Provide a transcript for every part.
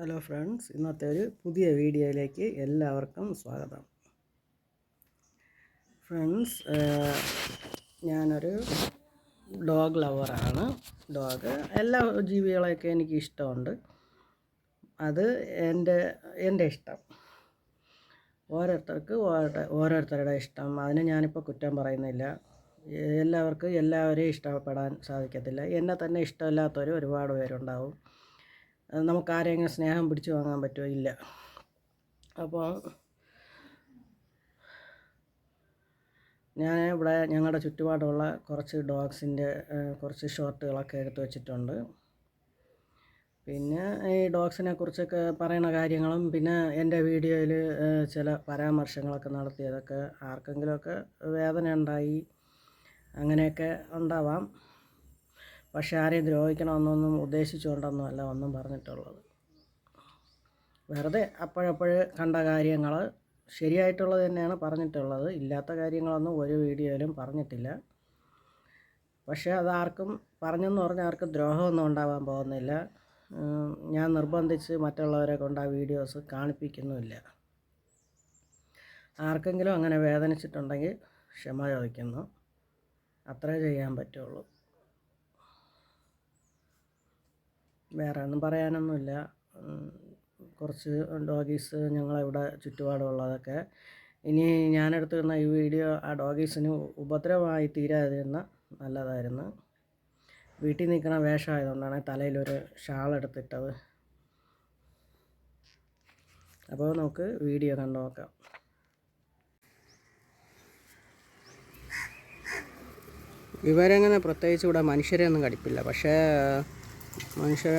Hello friends ഇന്നത്തെ ഒരു പുതിയ വീഡിയോയിലേക്ക് എല്ലാവർക്കും സ്വാഗതം. ഫ്രണ്ട്സ് ഞാനൊരു ഡോഗ് ലവറാണ്. ഡോഗ് എല്ലാ ജീവികളെയൊക്കെ എനിക്ക് ഇഷ്ടമുണ്ട് അത് എന്റെ എന്റെ ഇഷ്ടം. ഓരോരുത്തർക്ക് ഓരോ- ഓരോരുത്തരുടെ ഇഷ്ടം. അതിന് ഞാനിപ്പോൾ കുറ്റം പറയുന്നില്ല. എല്ലാവർക്കും എല്ലാവരെയും ഇഷ്ടപ്പെടാൻ സാധിക്കത്തില്ല. എന്നെ തന്നെ ഇഷ്ടമില്ലാത്തവർ ഒരുപാട് പേരുണ്ടാവും. നമുക്ക് ആരെങ്കിലും സ്നേഹം പിടിച്ചു വാങ്ങാൻ പറ്റുമോ? ഇല്ല. അപ്പോൾ ഞാൻ ഇവിടെ ഞങ്ങളുടെ ചുറ്റുപാടുള്ള കുറച്ച് ഡോഗ്സിന്റെ കുറച്ച് ഷോർട്ടുകളൊക്കെ എടുത്തു വച്ചിട്ടുണ്ട്. പിന്നെ ഈ ഡോഗ്സിനെ കുറിച്ചൊക്കെ പറയുന്ന കാര്യങ്ങളും പിന്നെ എന്റെ വീഡിയോയിൽ ചില പരാമർശങ്ങളൊക്കെ നടത്തിയതൊക്കെ ആർക്കെങ്കിലുമൊക്കെ വേദന ഉണ്ടായി അങ്ങനെയൊക്കെ ഉണ്ടാവാം. പക്ഷേ ആരെയും ദ്രോഹിക്കണമെന്നൊന്നും ഉദ്ദേശിച്ചുകൊണ്ടൊന്നുമല്ല ഒന്നും പറഞ്ഞിട്ടുള്ളത്. വെറുതെ അപ്പോഴപ്പോഴ് കണ്ട കാര്യങ്ങൾ ശരിയായിട്ടുള്ളത് തന്നെയാണ് പറഞ്ഞിട്ടുള്ളത്. ഇല്ലാത്ത കാര്യങ്ങളൊന്നും ഒരു വീഡിയോയിലും പറഞ്ഞിട്ടില്ല. പക്ഷേ അതാർക്കും പറഞ്ഞെന്ന് പറഞ്ഞാൽ ആർക്കും ദ്രോഹമൊന്നും ഉണ്ടാവാൻ പോകുന്നില്ല. ഞാൻ നിർബന്ധിച്ച് മറ്റുള്ളവരെ കൊണ്ട് ആ വീഡിയോസ് കാണിപ്പിക്കുന്നുമില്ല. ആർക്കെങ്കിലും അങ്ങനെ വേദനിച്ചിട്ടുണ്ടെങ്കിൽ ക്ഷമ ചോദിക്കുന്നു. അത്രേ ചെയ്യാൻ പറ്റുള്ളൂ. വേറെ ഒന്നും പറയാനൊന്നുമില്ല കുറച്ച് ഡോഗീസ് ഞങ്ങളിവിടെ ചുറ്റുപാടുള്ളതൊക്കെ ഇനി ഞാനെടുത്തിരുന്ന ഈ വീഡിയോ ആ ഡോഗീസിന് ഉപദ്രവമായി തീരാതിരുന്ന നല്ലതായിരുന്നു. വീട്ടിൽ നിൽക്കുന്ന വേഷമായതുകൊണ്ടാണ് തലയിലൊരു ഷാൾ എടുത്തിട്ടത് അപ്പോൾ നമുക്ക് വീഡിയോ കണ്ടു നോക്കാം. ഇവരങ്ങനെ പ്രത്യേകിച്ച് ഇവിടെ മനുഷ്യരെയൊന്നും കടിപ്പില്ല പക്ഷേ മനുഷ്യ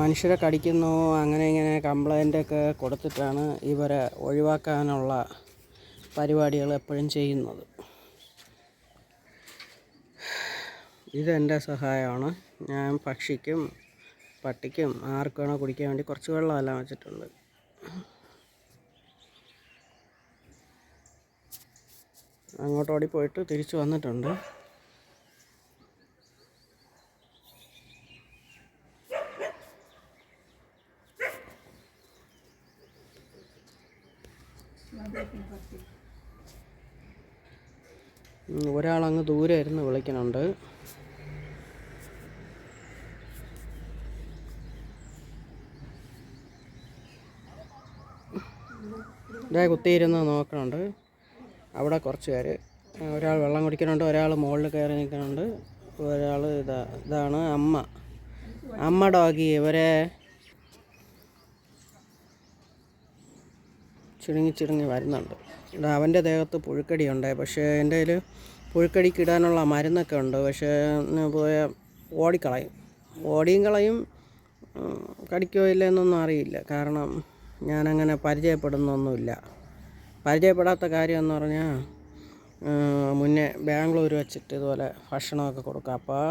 മനുഷ്യരെ കടിക്കുന്നു അങ്ങനെ ഇങ്ങനെ കംപ്ലൈന്റ് ഒക്കെ കൊടുത്തിട്ടാണ് ഇവരെ ഒഴിവാക്കാനുള്ള പരിപാടികൾ എപ്പോഴും ചെയ്യുന്നത്. ഇതെന്റെ സഹായമാണ്. ഞാൻ പക്ഷിക്കും പട്ടിക്കും ആർക്ക് വേണോ കുടിക്കാൻ വേണ്ടി കുറച്ച് വെള്ളമെല്ലാം വെച്ചിട്ടുണ്ട്. അങ്ങോട്ട് ഓടിപ്പോയിട്ട് തിരിച്ചു വന്നിട്ടുണ്ട്. ഒരാളങ്ങ് ദൂരെ ഇരുന്ന് വിളിക്കുന്നുണ്ട്. ഇതേ കുത്തിയിരുന്ന് നോക്കണുണ്ട് അവിടെ കുറച്ച് പേര്. ഒരാൾ വെള്ളം കുടിക്കുന്നുണ്ട് ഒരാൾ മുകളിൽ കയറി നിൽക്കുന്നുണ്ട്. ഒരാൾ ഇതാ ഇതാണ് അമ്മ. അമ്മ ഡോഗി ഇവരെ ചുരുങ്ങി ചുരുങ്ങി വരുന്നുണ്ട്. അവന്റെ ദേഹത്ത് പുഴുക്കടിയുണ്ട്. പക്ഷേ എന്റെ കയ്യിൽ പുഴുക്കടിക്ക് ഇടാനുള്ള മരുന്നൊക്കെ ഉണ്ട്. പക്ഷേ പോയ ഓടിക്കളയും. ഓടിയും കളയും കടിക്കോ ഇല്ല എന്നൊന്നും അറിയില്ല. കാരണം ഞാനങ്ങനെ പരിചയപ്പെടുന്നൊന്നുമില്ല. പരിചയപ്പെടാത്ത കാര്യം എന്ന് പറഞ്ഞാൽ മുന്നേ ബാംഗ്ലൂർ വെച്ചിട്ട് ഇതുപോലെ ഭക്ഷണമൊക്കെ കൊടുക്കുക. അപ്പോൾ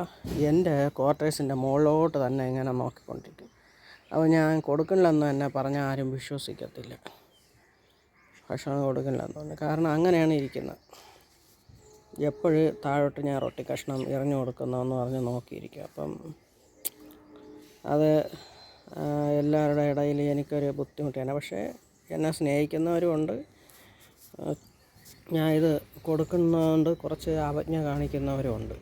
എന്റെ ക്വാർട്ടേഴ്സിന്റെ മുകളിലോട്ട് തന്നെ ഇങ്ങനെ നോക്കിക്കൊണ്ടിരിക്കും. അപ്പോൾ ഞാൻ കൊടുക്കണില്ലെന്ന് തന്നെ പറഞ്ഞാൽ ആരും വിശ്വസിക്കത്തില്ല. ഭക്ഷണം കൊടുക്കില്ല എന്ന് പറഞ്ഞു. കാരണം അങ്ങനെയാണ് ഇരിക്കുന്നത്. എപ്പോഴും താഴോട്ട് ഞാൻ റൊട്ടി കഷ്ണം എറിഞ്ഞു കൊടുക്കുന്നതെന്ന് പറഞ്ഞ് നോക്കിയിരിക്കും. അപ്പം അത് എല്ലാവരുടെ ഇടയിൽ എനിക്കൊരു ബുദ്ധിമുട്ടാണ്. പക്ഷേ എന്നെ സ്നേഹിക്കുന്നവരുമുണ്ട് ഞാൻ ഇത് കൊടുക്കുന്നതുകൊണ്ട് കുറച്ച് അവജ്ഞ കാണിക്കുന്നവരുമുണ്ട്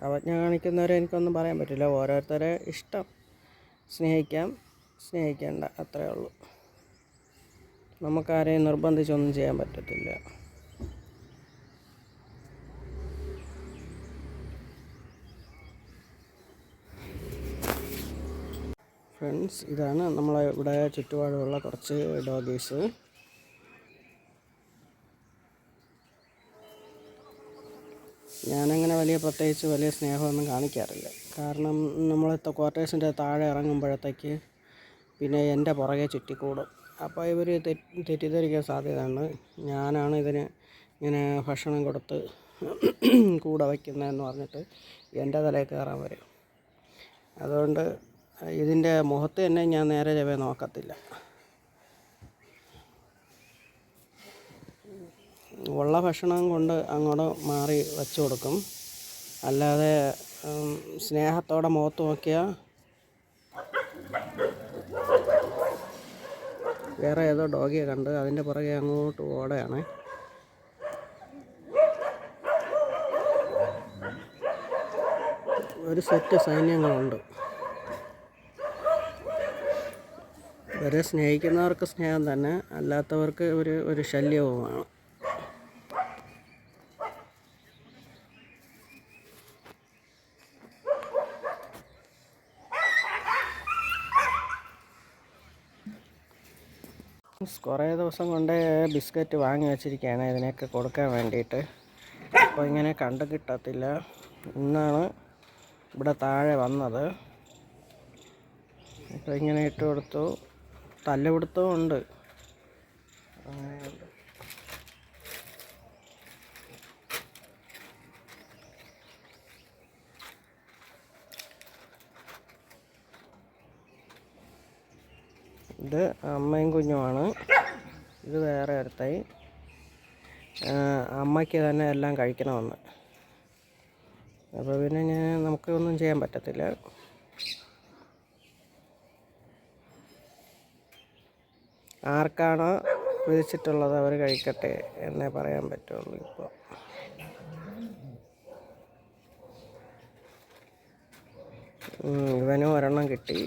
അവജ്ഞ കാണിക്കുന്നവരെ എനിക്കൊന്നും പറയാൻ പറ്റില്ല. ഓരോരുത്തരെ ഇഷ്ടം. സ്നേഹിക്കാം. സ്നേഹിക്കേണ്ട. അത്രയേ ഉള്ളൂ. നമുക്കാരെയും നിർബന്ധിച്ചൊന്നും ചെയ്യാൻ പറ്റത്തില്ല. ഫ്രണ്ട്സ് ഇതാണ് നമ്മളെ ഇവിടെ ചുറ്റുപാടുള്ള കുറച്ച് ഡോഗീസ്. ഞാനങ്ങനെ വലിയ പ്രത്യേകിച്ച് വലിയ സ്നേഹമൊന്നും കാണിക്കാറില്ല. കാരണം നമ്മളിപ്പോൾ ക്വാർട്ടേഴ്സിന്റെ താഴെ ഇറങ്ങുമ്പോഴത്തേക്ക് പിന്നെ എന്റെ പുറകെ ചുറ്റിക്കൂടും. അപ്പോൾ ഇവർ തെറ്റിദ്ധരിക്കാൻ സാധ്യതയുണ്ട്. ഞാനാണ് ഇതിന് ഇങ്ങനെ ഭക്ഷണം കൊടുത്ത് കൂടെ വയ്ക്കുന്നതെന്ന് പറഞ്ഞിട്ട് എന്റെ തലയിൽ കയറാൻ വരും. അതുകൊണ്ട് ഇതിന്റെ മുഖത്ത് തന്നെ ഞാൻ നേരെ ചവേ നോക്കത്തില്ല. ഉള്ള ഭക്ഷണം കൊണ്ട് അങ്ങോട്ട് മാറി വെച്ചു കൊടുക്കും. അല്ലാതെ സ്നേഹത്തോടെ മുഖത്ത് നോക്കിയാൽ വേറെ ഏതോ ഡോഗിയെ കണ്ട് അതിന്റെ പുറകെ അങ്ങോട്ട് ഓടയാണേ ഒരു സെറ്റ് സൈന്യങ്ങളുണ്ട്. ഇവരെ സ്നേഹിക്കുന്നവർക്ക് സ്നേഹം തന്നെ അല്ലാത്തവർക്ക് ഒരു ഒരു ശല്യവുമാണ്. കുറേ ദിവസം കൊണ്ട് ബിസ്ക്കറ്റ് വാങ്ങി വെച്ചിരിക്കുകയാണ് ഇതിനൊക്കെ കൊടുക്കാൻ വേണ്ടിയിട്ട്. അപ്പോൾ ഇങ്ങനെ കണ്ടു കിട്ടത്തില്ല. ഇന്നാണ് ഇവിടെ താഴെ വന്നത്. അപ്പോൾ ഇങ്ങനെ ഇട്ട് കൊടുത്തു. തല്ലുപിടുത്തവും ഉണ്ട്. ഇത് അമ്മയും കുഞ്ഞുമാണ്. ഇത് വേറെ ഒരുത്തായി അമ്മയ്ക്ക് തന്നെ എല്ലാം കഴിക്കണമെന്ന്. അപ്പോൾ പിന്നെ ഞാൻ നമുക്കൊന്നും ചെയ്യാൻ പറ്റത്തില്ല. ആർക്കാണോ വിളിച്ചിട്ടുള്ളത് അവർ കഴിക്കട്ടെ എന്നേ പറയാൻ പറ്റുള്ളൂ ഇപ്പോൾ. ഇവനും ഒരെണ്ണം കിട്ടി.